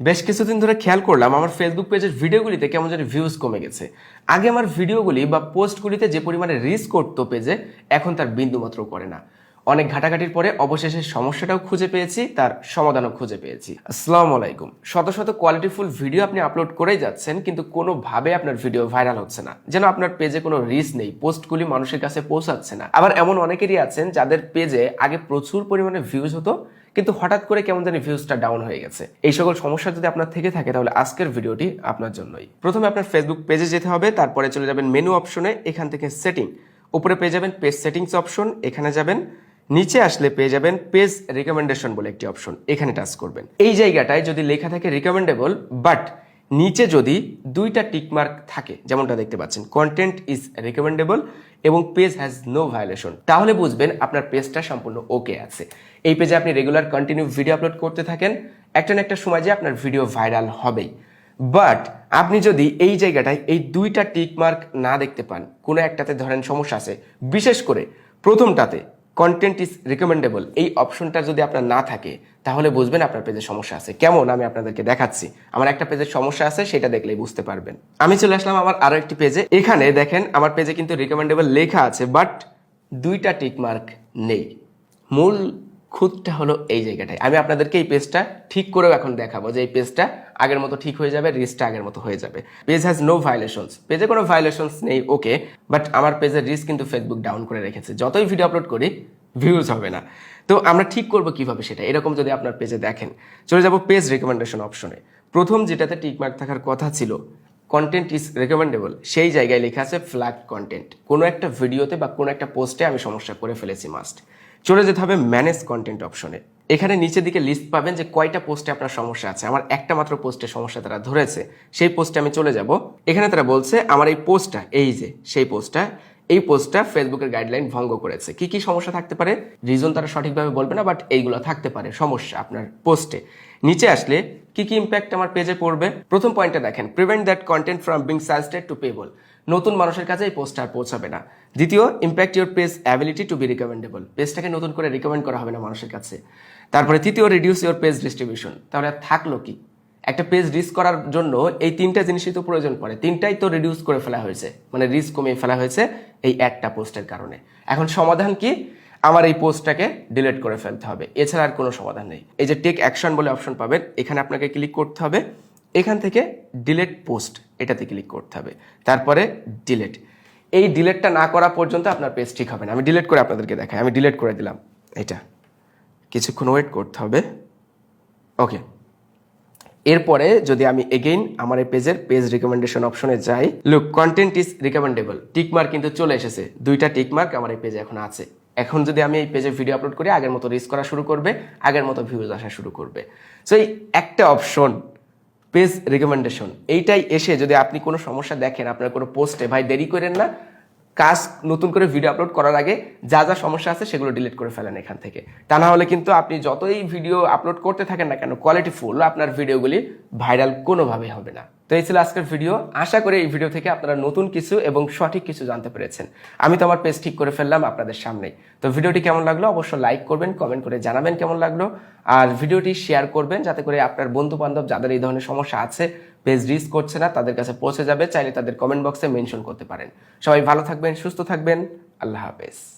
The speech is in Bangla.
বেশ কিছুদিন ধরে খেয়াল করলাম আমার ফেসবুক পেজের ভিডিওগুলিতে কেমন যেন ভিউজ কমে গেছে। আগে আমার ভিডিওগুলি বা পোস্টগুলিতে যে পরিমাণে রিচ করতো পেজে এখন তার বিন্দুমাত্র করে না। অনেক ঘাটাঘাটির পরে অবশেষে সমস্যাটাও খুঁজে পেয়েছি, তার সমাধানও খুঁজে পেয়েছি। আসসালামু আলাইকুম। শত শত কোয়ালিটিফুল ভিডিও আপনি আপলোড করেই যাচ্ছেন, কিন্তু কোনোভাবে আপনার ভিডিও ভাইরাল হচ্ছে না। যেন আপনার পেজে কোনো রিচ নেই পোস্টগুলি মানুষের কাছে পৌঁছাচ্ছে না। আবার এমন অনেকেরই আছেন যাদের পেজে আগে প্রচুর পরিমাণে ভিউজ হতো কিন্তু হঠাৎ করে কেমন জানি ভিউজটা ডাউন হয়ে গেছে। এই সকল সমস্যা যদি আপনার থেকে থাকে, তাহলে আজকের ভিডিওটি আপনার জন্যই। প্রথমে আপনার ফেসবুক পেজে যেতে হবে, তারপরে চলে যাবেন মেনু অপশনে এখান থেকে সেটিং উপরে পেয়ে যাবেন পেজ সেটিংস অপশন এখানে যাবেন। নিচে আসলে পেয়ে যাবেন পেজ রিকমেন্ডেশন বলে একটি অপশন এখানে টাচ করবেন। এই জায়গাটায় যদি লেখা থাকে রিকমেন্ডেবল বাট নিচে যদি দুইটা টিকমার্ক থাকে, যেমনটা দেখতে পাচ্ছেন কন্টেন্ট ইজ রিকমেন্ডেবল এবং পেজ হ্যাজ নো ভায়োলেশন তাহলে বুঝবেন আপনার পেজটা সম্পূর্ণ ওকে আছে। এই পেজে আপনি রেগুলার কন্টিনিউ ভিডিও আপলোড করতে থাকেন, একটা না একটা সময় যে আপনার ভিডিও ভাইরাল হবেই। বাট আপনি যদি এই জায়গাটায় এই দুইটা টিকমার্ক না দেখতে পান, কোনো একটাতে ধরেন সমস্যা আছে, বিশেষ করে প্রথমটাতে কন্টেন্ট ইজ রিকমেন্ডেবল এই অপশনটা যদি আপনার না থাকে, তাহলে বুঝবেন আপনার পেজে সমস্যা আছে। কেমন? আমি আপনাদেরকে দেখাচ্ছি। আমার একটা পেজের সমস্যা আছে, সেটা দেখলেই বুঝতে পারবেন। আমি চলে আসলাম আমার আরও একটি পেজে এখানে দেখেন, আমার পেজে কিন্তু রিকমেন্ডেবল লেখা আছে বাট দুইটা টিকমার্ক নেই। মূল খুঁতটা হলো এই জায়গাটায়। আমি আপনাদেরকে এই পেজটা ঠিক করেও এখন দেখাবো যে এই পেজটা আগের মতো ঠিক হয়ে যাবে, রিস্কটা আগের মতো হয়ে যাবে। পেজ হ্যাজ নো ভায়োলেশনস পেজে কোনো ভায়োলেশনস নেই ওকে বাট আমার পেজের রিস্ক কিন্তু ফেসবুক ডাউন করে রেখেছে। যতই ভিডিও আপলোড করি ভিউজ হবে না। তো আমরা ঠিক করব কীভাবে সেটা? এরকম যদি আপনার পেজে দেখেন। চলে যাব পেজ রেকমেন্ডেশন অপশনে প্রথম যেটাতে টিকমার্ক থাকার কথা ছিল কন্টেন্ট ইজ রেকমেন্ডেবল সেই জায়গায় লেখা আছে ফ্ল্যাগ কন্টেন্ট কোনো একটা ভিডিওতে বা কোনো একটা পোস্টে আমি সমস্যা করে ফেলেছি মাস্ট চলে যেতে হবে ম্যানেজ কন্টেন্ট অপশনে এখানে নিচের দিকে লিস্ট পাবেন যে কয়টা পোস্টে আপনার সমস্যা আছে। আমার একটা মাত্র পোস্টে সমস্যা তারা ধরেছে, সেই পোস্টে আমি চলে যাব। এখানে তারা বলছে, আমার এই পোস্টটা এই যে, সেই পোস্টটা এই পোস্টটা ফেসবুকের গাইডলাইন ভঙ্গ করেছে। কি কি সমস্যা থাকতে পারে? রিজন তারা সঠিকভাবে বলবে না বাট এইগুলো থাকতে পারে সমস্যা আপনার পোস্টে নিচে আসলে কি কি ইম্প্যাক্ট আমার পেজে পড়বে? প্রথম পয়েন্টটা দেখেন prevent that content from being suggested to people নতুন মানুষের কাছে এই পোস্ট আর পৌঁছাবে না। দ্বিতীয় impact your page ability to be recommendable পেজটাকে নতুন করে রিকমেন্ড করা হবে না মানুষের কাছে। তারপরে তৃতীয় রিডিউস ইউর পেজ ডিস্ট্রিবিউশন তাহলে থাকল কি? একটা পেজ রিস্ক করার জন্য এই তিনটা জিনিসই তো প্রয়োজন পড়ে। তিনটাই তো রিডিউস করে ফেলা হয়েছে। মানে রিস্ক কমিয়ে ফেলা হয়েছে এই একটা পোস্টের কারণে। এখন সমাধান কি? আমার এই পোস্টটাকে ডিলিট করে ফেলতে হবে। এছাড়া আর কোনো সমাধান নেই। এই যে টেক অ্যাকশন বলে অপশন পাবেন, এখানে আপনাকে ক্লিক করতে হবে। এখান থেকে ডিলেট পোস্ট এটাতে ক্লিক করতে হবে। তারপরে ডিলেট এই ডিলেটটা না করা পর্যন্ত আপনার পেজ ঠিক হবে না। আমি ডিলেট করে আপনাদেরকে দেখাই। আমি ডিলেট করে দিলাম। এটা। কিছুক্ষণ ওয়েট করতে হবে। ওকে এরপরে যদি আমি এগেইন আমার এই পেজের পেজ রিকমেন্ডেশন অপশনে যাই look content is recommendable tick mark কিন্তু চলে এসেছে। দুইটা টিকমার্ক আমার এই পেজে এখন আছে। এখন যদি আমি এই পেজে ভিডিও আপলোড করি, আগের মতো রিস করা শুরু করবে, আগের মতো ভিউজ আসা শুরু করবে। সো এই একটা অপশন পেজ রিকমেন্ডেশন এইটাই এসে যদি আপনি কোনো সমস্যা দেখেন, আপনার কোনো পোস্টে ভাই দেরি করেন না কাজ নতুন করে ভিডিও আপলোড করার আগে যা যা সমস্যা আছে সেগুলো ডিলিট করে ফেলেন এখান থেকে। তা না হলে কিন্তু আপনি যতই ভিডিও আপলোড করতে থাকেন না কেন কোয়ালিটি ফুল আপনার ভিডিওগুলি ভাইরাল কোনোভাবেই হবে না। তো এই ছিল আজকের ভিডিও আশা করি এই ভিডিও থেকে আপনারা নতুন কিছু এবং সঠিক কিছু জানতে পেরেছেন। আমি তো আমার পেজ ঠিক করে ফেললাম আপনাদের সামনেই। তো ভিডিওটি কেমন লাগল অবশ্যই লাইক করবেন কমেন্ট করে জানাবেন কেমন লাগল। আর ভিডিওটি শেয়ার করবেন যাতে করে আপনার বন্ধু বান্ধব যাদের এই ধরনের সমস্যা আছে পেজ রিস করছে না, তাদের কাছে পৌঁছে যাবে, চাইলে তাদের কমেন্ট বক্সে মেনশন করতে পারেন। সবাই ভালো থাকবেন, সুস্থ থাকবেন, আল্লাহ হাফেজ।